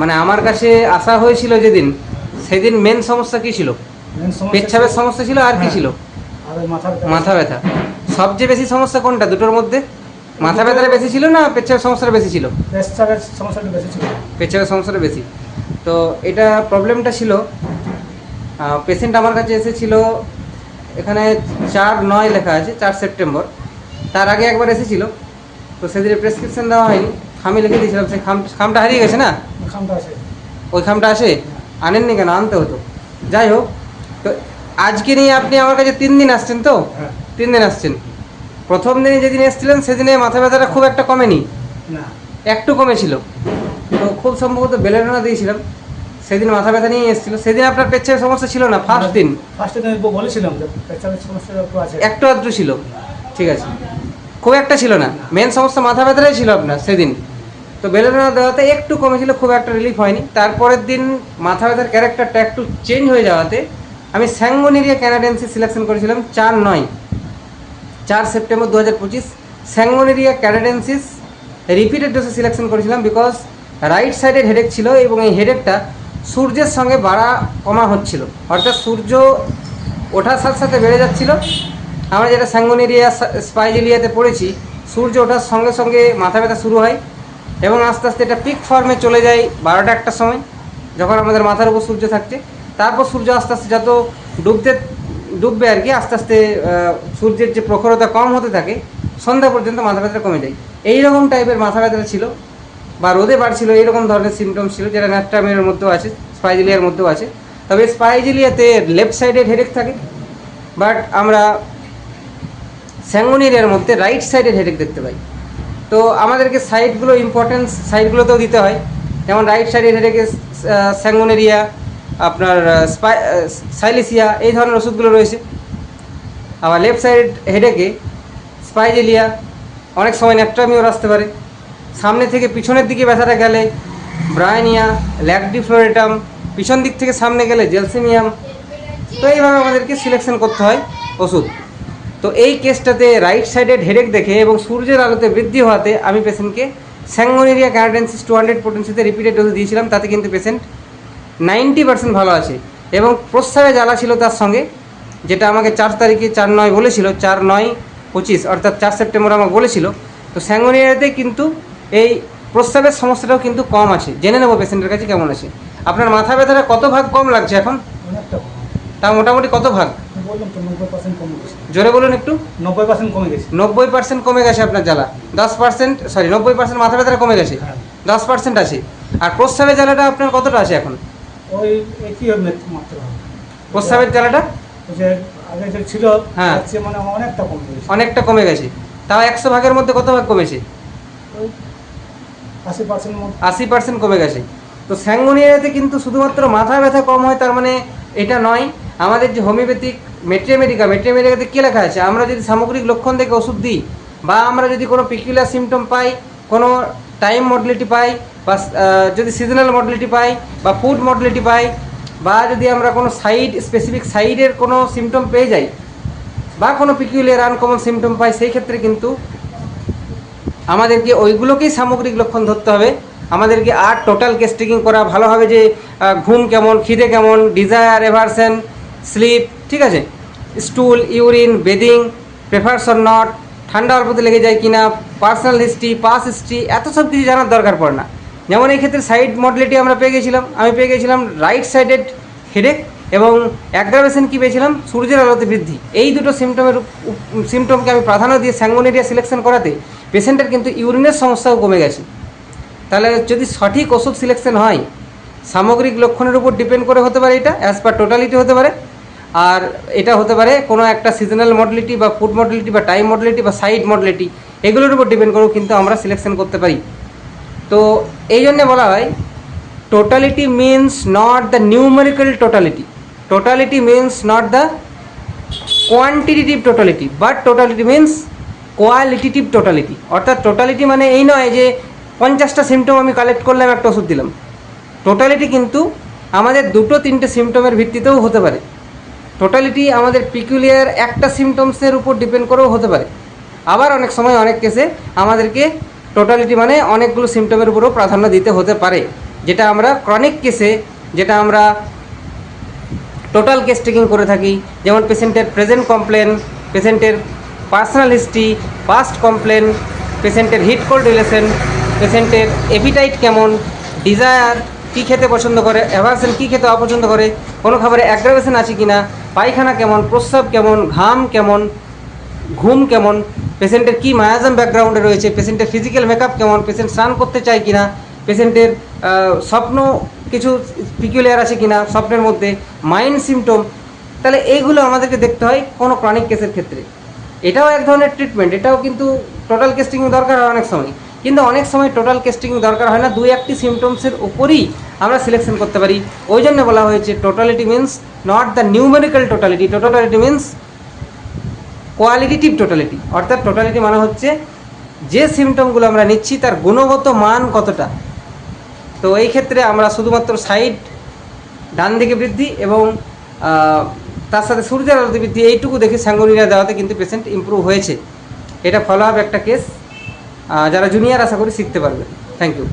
মানে আমার কাছে আসা হয়েছিল যেদিন সেদিন মেন সমস্যা কি ছিল? পেচ্ছাপের সমস্যা ছিল আর কি হ্যাঁ। ছিল? মাথা ব্যথা। সবচেয়ে বেশি সমস্যা কোনটা দুটোর মধ্যে? মাথা ব্যথাটা বেশি ছিল না পেচ্ছাপের সমস্যাটা বেশি ছিল? পেচ্ছাপের সমস্যাটা বেশি ছিল। পেচ্ছাপের সমস্যাটা বেশি। তো এটা প্রবলেমটা ছিল। পেশেন্ট আমার কাছে এসেছিল এখানে চার নয় লেখা আছে চার সেপ্টেম্বর তার আগে একবার এসেছিল। তো সেদিনে প্রেসক্রিপশন দেওয়া হয়নি। খামে লিখে দিয়েছিলাম সেই খাম খামটা হারিয়ে গেছে না? ওই খামটা আসে আনেননি কেন? আনতে হতো। যাই হোক তো আজকে নিয়ে আপনি আমার কাছে তিন দিন আসছেন তো? হ্যাঁ। তিন দিন আসছেন। প্রথম দিনে যেদিন এসেছিলেন সেদিনে মাথা ব্যথাটা খুব একটা কমেনি। একটু কমেছিল। তো খুব সম্ভবত বেলেডোনা দিয়েছিলাম। সেদিন মাথা ব্যথা নিয়ে এসেছিল। সেদিন আপনার পেচ্ছের সমস্যা ছিল না? ফার্স্ট দিন। ফার্স্টে বলেছিলাম যে পেচ্ছাপের সমস্যাটা একটু আছে। একটু আধটু ছিল। ঠিক আছে। খুব একটা ছিল না। মেন সমস্যা মাথা ব্যথাটাই ছিল আপনার সেদিন। তো বেলেডোনা দেওয়াতে একটু কমেছিল, খুব একটা রিলিফ হয়নি। তারপরের দিন মাথা ব্যথার ক্যারেক্টারটা একটু চেঞ্জ হয়ে যাওয়াতে আমি স্যাঙ্গোনেরিয়া ক্যানাডেন্সি সিলেকশন করেছিলাম চার নয়, চার সেপ্টেম্বর দু হাজার পঁচিশ। স্যাঙ্গোনেরিয়া ক্যানাডেন্সিস রিপিটেড ডোসে সিলেকশন করেছিলাম বিকজ রাইট সাইডের হেডেক ছিল এবং এই হেডেকটা সূর্যের সঙ্গে বাড়া কমা হচ্ছিল। অর্থাৎ সূর্য ওঠার সাথে সাথে বেড়ে যাচ্ছিল। আমরা যেটা স্যাঙ্গোনেরিয়া স্পাইজেলিয়াতে পড়েছি, সূর্য ওঠার সঙ্গে সঙ্গে মাথা ব্যথা শুরু হয়। এবং আস্তে আস্তে এটা পিক ফর্মে চলে যায় বারোটা একটার সময়, যখন আমাদের মাথার উপর সূর্য থাকছে। তারপর সূর্য আস্তে আস্তে যত ডুবতে, ডুববে আর কি, আস্তে আস্তে সূর্যের যে প্রখরতা কম হতে থাকে, সন্ধ্যা পর্যন্ত মাথা ব্যথাটা কমে যায়। এই রকম টাইপের মাথা ব্যথাটা ছিল, বা রোদে বাড়ছিল, এইরকম ধরনের সিমটমস ছিল যেটা ন্যাট্রামের মধ্যেও আছে স্পাইজিলিয়ার মধ্যেও আছে। তবে স্পাইজিলিয়াতে লেফট সাইডে হেডেক থাকে বাট আমরা স্যাঙ্গোনিরিয়ার মধ্যে রাইট সাইডের হেডেক দেখতে পাই। তো আমাদেরকে সাইডগুলো ইম্পর্টেন্স সাইডগুলোতেও দিতে হয়। যেমন রাইট সাইডের হেডেকে স্যাঙ্গোনেরিয়া আপনার সাইলিসিয়া এই ধরনের ওষুধগুলো রয়েছে। আবার লেফট সাইড হেডেকে স্পাইজেলিয়া অনেক সময় ন্যাট্রামিওর আসতে পারে। সামনে থেকে পিছনের দিকে ব্যথাটা গেলে ব্রায়নিয়া ল্যাকডিফ্লোরেটাম পিছন দিক থেকে সামনে গেলে জেলসিমিয়াম তো এইভাবে আমাদেরকে সিলেকশন করতে হয় ওষুধ। তো এই কেসটাতে রাইট সাইডেড হেডেক দেখে এবং সূর্যের আলোতে বৃদ্ধি হওয়াতে আমি পেশেন্টকে স্যাঙ্গোনেরিয়া ক্যানাডেন্সিস টু হান্ড্রেড পোটেন্সিতে রিপিটেড ডোজ দিয়েছিলাম, তাতে কিন্তু পেশেন্ট নাইনটি পার্সেন্ট ভালো আছে এবং প্রস্রাবে জ্বালা ছিল তার সঙ্গে, যেটা আমাকে চার তারিখে চার নয় বলেছিল, চার নয় পঁচিশ, অর্থাৎ চার সেপ্টেম্বর আমাকে বলেছিল। তো স্যাঙ্গোনিয়াতে কিন্তু এই প্রস্রাবের সমস্যাটাও কিন্তু কম আছে। জেনে নেব পেশেন্টের কাছে কেমন আছে। আপনার মাথা ব্যথাটা কত ভাগ কম লাগছে এখন? তা মোটামুটি কত ভাগ? জোরে বলুন একটু। নব্বই পার্সেন্ট কমে গেছে নব্বই পার্সেন্ট কমে গেছে আপনার জ্বালা। দশ পার্সেন্ট সরি নব্বই পার্সেন্ট মাথা ব্যথাটা কমে গেছে। দশ পার্সেন্ট আছে। আর প্রস্রাবের জ্বালাটা আপনার কতটা আছে এখন? ওই মাত্র প্রস্রাবের জ্বালাটা? আগে যে ছিল হ্যাঁ। মানে অনেকটা কমে গেছে। অনেকটা কমে গেছে তাও একশো ভাগের মধ্যে কত ভাগ কমেছে? আশি পার্সেন্ট আশি পার্সেন্ট কমে গেছে। তো স্যাঙ্গোনিয়াতে কিন্তু শুধুমাত্র মাথা ব্যথা কম হয়, তার মানে এটা নয় আমাদের যে হোমিওপ্যাথিক মেট্রিয়ামেডিকা মেট্রিয়ামেডিকাতে কী লেখা আছে? আমরা যদি সামগ্রিক লক্ষণ দেখে ওষুধ দিই, বা আমরা যদি কোনো পিকুলার সিমটম পাই, কোনো টাইম মডেলিটি পাই, বা যদি সিজনাল মডেলিটি পাই, বা ফুড মডেলিটি পাই, বা যদি আমরা কোনো সাইড স্পেসিফিক সাইডের কোনো সিমটম পেয়ে যাই, বা কোনো পিকুলিয়ার আনকমন সিমটম পাই, সেই ক্ষেত্রে কিন্তু আমাদেরকে ওইগুলোকেই সামগ্রিক লক্ষণ ধরতে হবে। আমাদেরকে আর টোটাল কেস টেকিং করা ভালো হবে যে ঘুম কেমন, খিদে কেমন ডিজায়ার এভারসেন স্লিপ, ঠিক আছে? Stool, urine, bathing, prefers or not ঠান্ডা অল্পতে লেগে যায় কিনা, পার্সোনাল হিস্ট্রি পাস হিস্ট্রি, এত সব কিছু জানার দরকার পড়ে না। যেমন এই ক্ষেত্রে সাইড মডেলিটি আমরা পেয়ে গেছিলাম। আমি পেয়ে গেছিলাম রাইট সাইডেড হেডেক এবং অ্যাগ্রাভেশন কী পেয়েছিলাম? সূর্যের আলোতে বৃদ্ধি। এই দুটো সিমটমের সিমটমকে আমি প্রাধান্য দিয়ে স্যাঙ্গোনেরিয়া সিলেকশন করাতে পেশেন্টের কিন্তু ইউরিনের সমস্যাও কমে গেছে। তাহলে যদি সঠিক ওষুধ সিলেকশন হয়, সামগ্রিক লক্ষণের উপর ডিপেন্ড করে হতে পারে এটা অ্যাজ পার টোটালিটি হতে পারে। আর এটা হতে পারে কোনো একটা সিজনাল মডেলিটি বা ফুড মডেলিটি বা টাইম মডেলিটি বা সাইড মডেলিটি এগুলোর উপর ডিপেন্ড করেও কিন্তু আমরা সিলেকশন করতে পারি। তো এই জন্যে বলা হয় totality means not the numerical totality totality means not the quantitative totality but totality means qualitative totality অর্থাৎ টোটালিটি মানে এই নয় যে পঞ্চাশটা সিমটম আমি কালেক্ট করলাম, একটা ওষুধ দিলাম। টোটালিটি কিন্তু আমাদের দুটো তিনটে সিমটমের ভিত্তিতেও হতে পারে। টোটালিটি আমাদের পিকুলিয়ার একটা সিমটমসের উপর ডিপেন্ড করেও হতে পারে। আবার অনেক সময় অনেক কেসে আমাদেরকে টোটালিটি মানে অনেকগুলো সিমটমের উপরও প্রাধান্য দিতে হতে পারে। যেটা আমরা ক্রনিক কেসে যেটা আমরা টোটাল কেস টেকিং করে থাকি, যেমন পেশেন্টের প্রেজেন্ট কমপ্লেন পেশেন্টের পার্সোনাল হিস্ট্রি পাস্ট কমপ্লেন পেশেন্টের হিট কোল্ড রিলেশন পেশেন্টের এপিটাইট কেমন ডিজায়ার কী খেতে পছন্দ করে অ্যাভারসেন কী খেতে অপছন্দ করে, কোনো খাবারে অ্যাগ্রাভেশন আছে কি না পায়খানা কেমন, প্রস্রাব কেমন, ঘাম কেমন, ঘুম কেমন, পেশেন্টের কী মায়াজম ব্যাকগ্রাউন্ডে রয়েছে, পেশেন্টের ফিজিক্যাল মেকআপ কেমন, পেশেন্ট স্নান করতে চায় কিনা, পেশেন্টের স্বপ্ন কিছু পিকুলিয়ার আছে কিনা, স্বপ্নের মধ্যে মাইন্ড সিমটম তাহলে এইগুলো আমাদেরকে দেখতে হয় কোনো ক্রনিক কেসের ক্ষেত্রে। এটাও এক ধরনের ট্রিটমেন্ট এটাও কিন্তু টোটাল কেস্টিং দরকার হয় অনেক সময়। কিন্তু অনেক সময় টোটাল কেস্টিং দরকার হয় না, দুই একটি সিমটমসের উপরই আমরা সিলেকশন করতে পারি। ওই জন্য বলা হয়েছে totality means not the numerical totality totality means qualitative totality অর্থাৎ টোটালিটি মানে হচ্ছে যে সিমটমগুলো আমরা নিচ্ছি, তার গুণগত মান কতটা। তো এই ক্ষেত্রে আমরা শুধুমাত্র সাইড ডান দিকে বৃদ্ধি এবং তার সাথে সূর্যের আলোতে বৃদ্ধি, এইটুকু দেখে স্যাঙ্গোনিরা দেওয়াতে কিন্তু পেশেন্ট ইমপ্রুভ হয়েছে। এটা ফলো আপ একটা কেস যারা জুনিয়র আশা করি শিখতে পারবে। Thank you